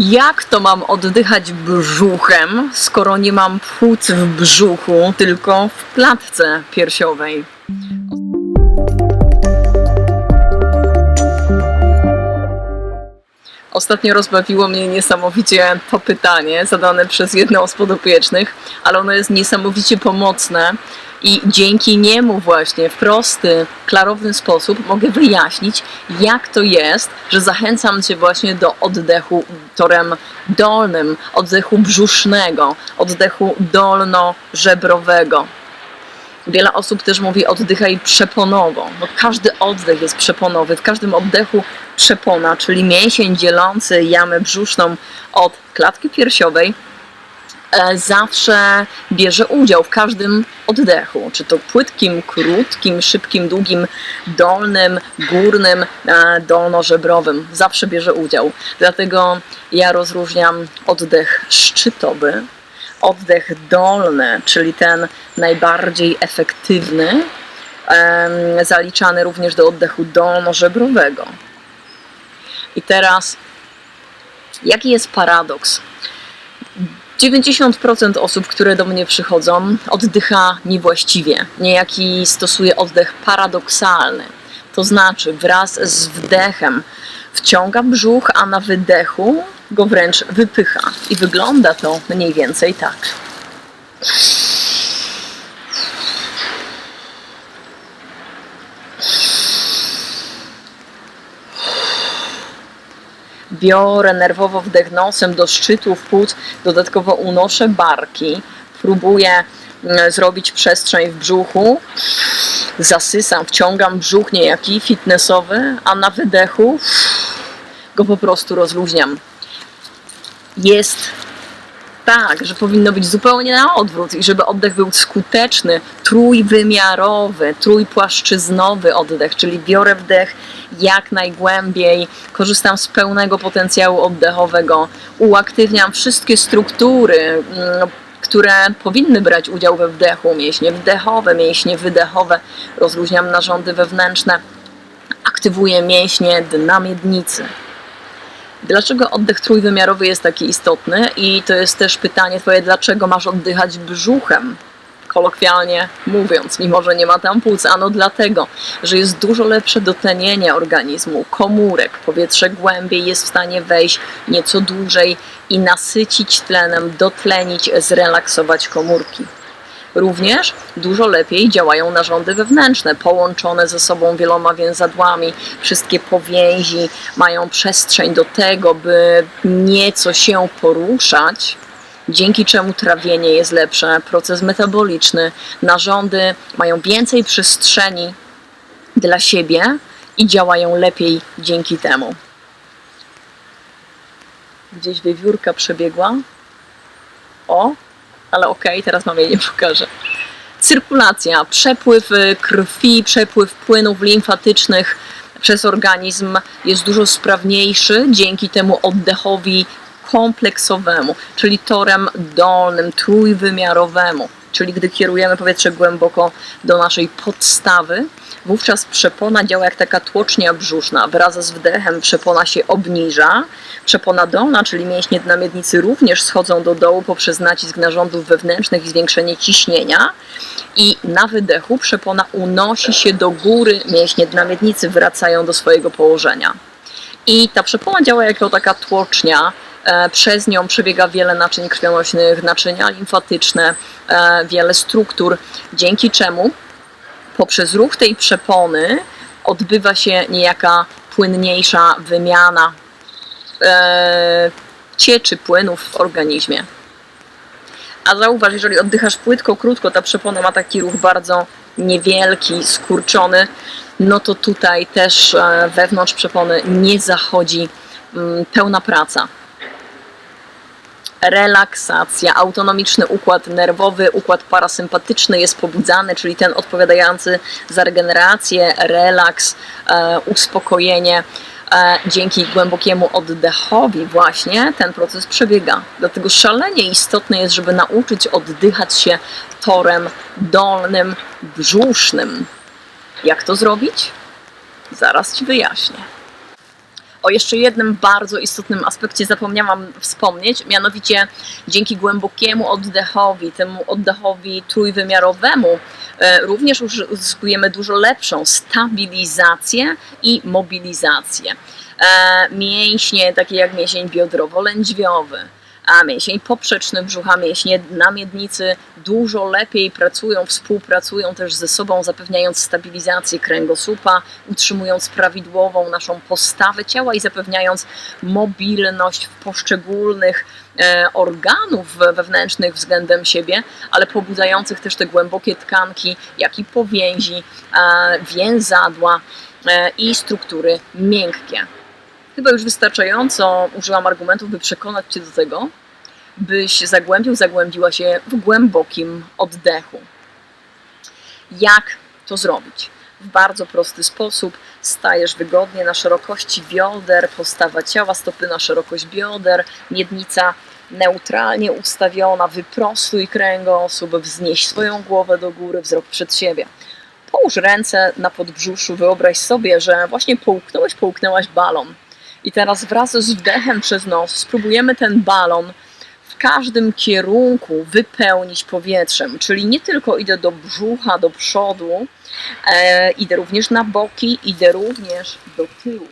Jak to mam oddychać brzuchem, skoro nie mam płuc w brzuchu, tylko w klatce piersiowej? Ostatnio rozbawiło mnie niesamowicie to pytanie zadane przez jedną z podopiecznych, ale ono jest niesamowicie pomocne i dzięki niemu właśnie w prosty, klarowny sposób mogę wyjaśnić, jak to jest, że zachęcam Cię właśnie do oddechu torem dolnym, oddechu brzusznego, oddechu dolno-żebrowego. Wiele osób też mówi oddychaj przeponowo. No każdy oddech jest przeponowy. W każdym oddechu przepona, czyli mięsień dzielący jamę brzuszną od klatki piersiowej, e, zawsze bierze udział w każdym oddechu. Czy to płytkim, krótkim, szybkim, długim, dolnym, górnym, e, dolnożebrowym. Zawsze bierze udział. Dlatego ja rozróżniam oddech szczytowy, oddech dolny, czyli ten najbardziej efektywny, zaliczany również do oddechu dolnożebrowego. I teraz, jaki jest paradoks? 90% osób, które do mnie przychodzą, oddycha niewłaściwie, niejaki stosuje oddech paradoksalny. To znaczy, wraz z wdechem wciąga brzuch, a na wydechu go wręcz wypycha. I wygląda to mniej więcej tak. Biorę nerwowo wdech nosem do szczytów płuc, dodatkowo unoszę barki, próbuję mm, zrobić przestrzeń w brzuchu, zasysam, wciągam brzuch niejaki fitnessowy, a na wydechu go po prostu rozluźniam. Jest tak, że powinno być zupełnie na odwrót i żeby oddech był skuteczny, trójwymiarowy, trójpłaszczyznowy oddech, czyli biorę wdech jak najgłębiej, korzystam z pełnego potencjału oddechowego, uaktywniam wszystkie struktury, mm, które powinny brać udział we wdechu, mięśnie wdechowe, mięśnie wydechowe, rozluźniam narządy wewnętrzne, aktywuję mięśnie dna miednicy. Dlaczego oddech trójwymiarowy jest taki istotny? I to jest też pytanie Twoje, dlaczego masz oddychać brzuchem? Kolokwialnie mówiąc, mimo że nie ma tam płuc, ano dlatego, że jest dużo lepsze dotlenienie organizmu, komórek, powietrze głębiej jest w stanie wejść nieco dłużej i nasycić tlenem, dotlenić, zrelaksować komórki. Również dużo lepiej działają narządy wewnętrzne, połączone ze sobą wieloma więzadłami. Wszystkie powięzi mają przestrzeń do tego, by nieco się poruszać, dzięki czemu trawienie jest lepsze, proces metaboliczny, narządy mają więcej przestrzeni dla siebie i działają lepiej dzięki temu. Gdzieś wiewiórka przebiegła. O, ale okej, teraz wam jej nie pokażę. Cyrkulacja, przepływ krwi, przepływ płynów limfatycznych przez organizm jest dużo sprawniejszy dzięki temu oddechowi kompleksowemu, czyli torem dolnym, trójwymiarowemu. Czyli gdy kierujemy powietrze głęboko do naszej podstawy, wówczas przepona działa jak taka tłocznia brzuszna. Wraz z wdechem przepona się obniża. Przepona dolna, czyli mięśnie dna miednicy również schodzą do dołu poprzez nacisk narządów wewnętrznych i zwiększenie ciśnienia. I na wydechu przepona unosi się do góry, mięśnie dna miednicy wracają do swojego położenia. I ta przepona działa jako taka tłocznia, E, Przez nią przebiega wiele naczyń krwionośnych, naczynia limfatyczne, wiele struktur, dzięki czemu poprzez ruch tej przepony odbywa się niejaka płynniejsza wymiana e, cieczy płynów w organizmie. A zauważ, jeżeli oddychasz płytko, krótko, ta przepona ma taki ruch bardzo niewielki, skurczony, no to tutaj też e, wewnątrz przepony nie zachodzi mm, pełna praca relaksacja, autonomiczny układ nerwowy, układ parasympatyczny jest pobudzany, czyli ten odpowiadający za regenerację, relaks, e, uspokojenie. E, dzięki głębokiemu oddechowi właśnie ten proces przebiega. Dlatego szalenie istotne jest, żeby nauczyć oddychać się torem dolnym, brzusznym. Jak to zrobić? Zaraz Ci wyjaśnię. O jeszcze jednym bardzo istotnym aspekcie zapomniałam wspomnieć, mianowicie dzięki głębokiemu oddechowi, temu oddechowi trójwymiarowemu, e, również uzyskujemy dużo lepszą stabilizację i mobilizację. E, Mięśnie takie jak mięsień biodrowo-lędźwiowy, a mięsień poprzeczny brzucha, mięśnie na miednicy dużo lepiej pracują, współpracują też ze sobą, zapewniając stabilizację kręgosłupa, utrzymując prawidłową naszą postawę ciała i zapewniając mobilność w poszczególnych e, organów wewnętrznych względem siebie, ale pobudzających też te głębokie tkanki, jak i powięzi, e, więzadła e, i struktury miękkie. Chyba już wystarczająco użyłam argumentów, by przekonać Cię do tego, byś zagłębił, zagłębiła się w głębokim oddechu. Jak to zrobić? W bardzo prosty sposób stajesz wygodnie na szerokości bioder, postawa ciała, stopy na szerokość bioder, miednica neutralnie ustawiona, wyprostuj kręgosłup, wznieś swoją głowę do góry, wzrok przed siebie. Połóż ręce na podbrzuszu, wyobraź sobie, że właśnie połknąłeś, połknęłaś balon. I teraz wraz z wdechem przez nos spróbujemy ten balon w każdym kierunku wypełnić powietrzem, czyli nie tylko idę do brzucha, do przodu, e, idę również na boki, idę również do tyłu.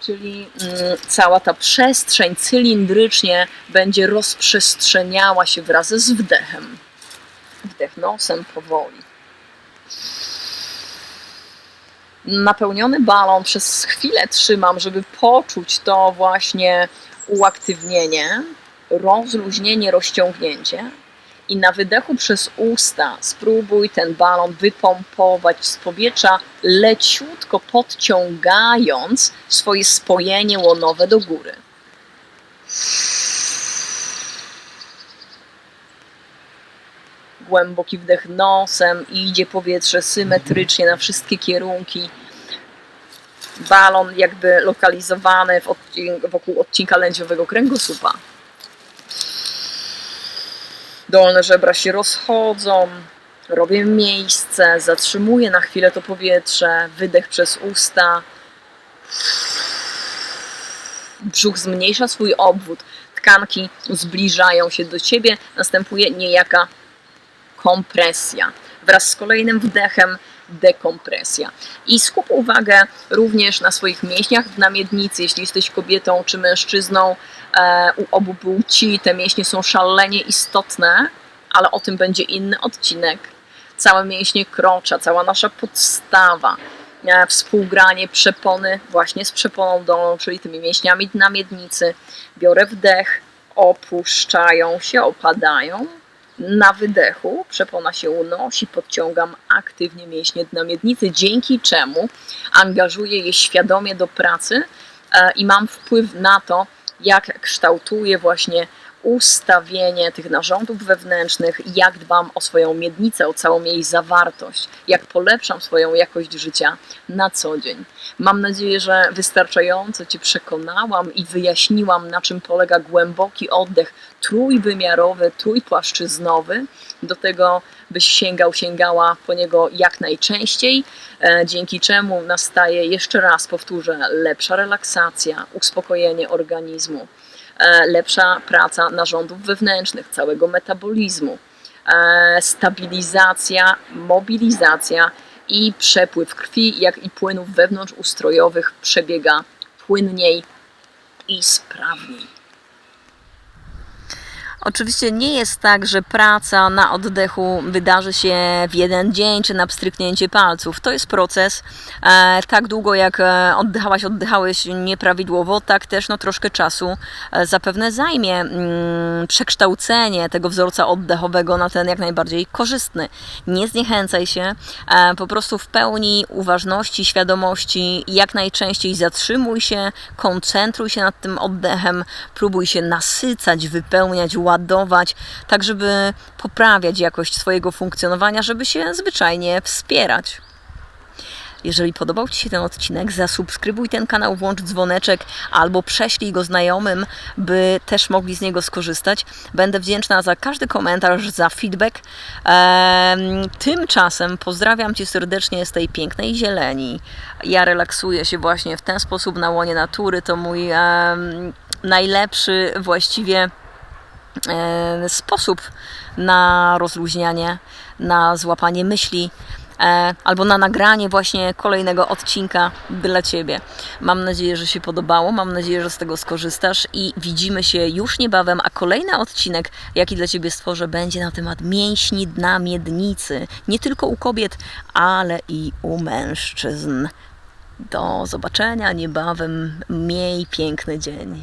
Czyli mm, cała ta przestrzeń cylindrycznie będzie rozprzestrzeniała się wraz z wdechem. Wdech nosem powoli. Napełniony balon przez chwilę trzymam, żeby poczuć to właśnie uaktywnienie, rozluźnienie, rozciągnięcie. I na wydechu przez usta spróbuj ten balon wypompować z powietrza, leciutko podciągając swoje spojenie łonowe do góry. Głęboki wdech nosem, idzie powietrze symetrycznie na wszystkie kierunki. Balon jakby lokalizowany odcink- wokół odcinka lędźwiowego kręgosłupa. Dolne żebra się rozchodzą, robię miejsce, zatrzymuję na chwilę to powietrze, wydech przez usta. Brzuch zmniejsza swój obwód, tkanki zbliżają się do ciebie, następuje niejaka kompresja. Wraz z kolejnym wdechem dekompresja. I skup uwagę również na swoich mięśniach w namiednicy, jeśli jesteś kobietą czy mężczyzną, e, u obu płci te mięśnie są szalenie istotne, ale o tym będzie inny odcinek. Całe mięśnie krocza, cała nasza podstawa, e, współgranie przepony właśnie z przeponą dolną, czyli tymi mięśniami dna miednicy. Biorę wdech, opuszczają się, opadają. Na wydechu przepona się unosi, podciągam aktywnie mięśnie dna miednicy, dzięki czemu angażuję je świadomie do pracy e, i mam wpływ na to, jak kształtuję właśnie ustawienie tych narządów wewnętrznych, jak dbam o swoją miednicę, o całą jej zawartość, jak polepszam swoją jakość życia na co dzień. Mam nadzieję, że wystarczająco Cię przekonałam i wyjaśniłam, na czym polega głęboki oddech trójwymiarowy, trójpłaszczyznowy. Do tego byś sięgał, sięgała po niego jak najczęściej, e, dzięki czemu nastaje, jeszcze raz powtórzę, lepsza relaksacja, uspokojenie organizmu lepsza praca narządów wewnętrznych, całego metabolizmu, e, stabilizacja, mobilizacja i przepływ krwi, jak i płynów wewnątrzustrojowych przebiega płynniej i sprawniej. Oczywiście nie jest tak, że praca na oddechu wydarzy się w jeden dzień czy na pstryknięcie palców. To jest proces. E, tak długo jak e, oddychałaś, oddychałeś nieprawidłowo, tak też no, troszkę czasu e, zapewne zajmie mm, przekształcenie tego wzorca oddechowego na ten jak najbardziej korzystny. Nie zniechęcaj się, po prostu w pełni uważności, świadomości, jak najczęściej zatrzymuj się, koncentruj się nad tym oddechem, próbuj się nasycać, wypełniać, ładować, tak żeby poprawiać jakość swojego funkcjonowania, żeby się zwyczajnie wspierać. Jeżeli podobał Ci się ten odcinek, zasubskrybuj ten kanał, włącz dzwoneczek albo prześlij go znajomym, by też mogli z niego skorzystać. Będę wdzięczna za każdy komentarz, za feedback. Em, Tymczasem pozdrawiam Cię serdecznie z tej pięknej zieleni. Ja relaksuję się właśnie w ten sposób na łonie natury. To mój najlepszy właściwie sposób na rozluźnianie, na złapanie myśli. E, albo na nagranie właśnie kolejnego odcinka dla Ciebie. Mam nadzieję, że się podobało, mam nadzieję, że z tego skorzystasz i widzimy się już niebawem, a kolejny odcinek, jaki dla Ciebie stworzę, będzie na temat mięśni dna miednicy. Nie tylko u kobiet, ale i u mężczyzn. Do zobaczenia niebawem. Miej piękny dzień.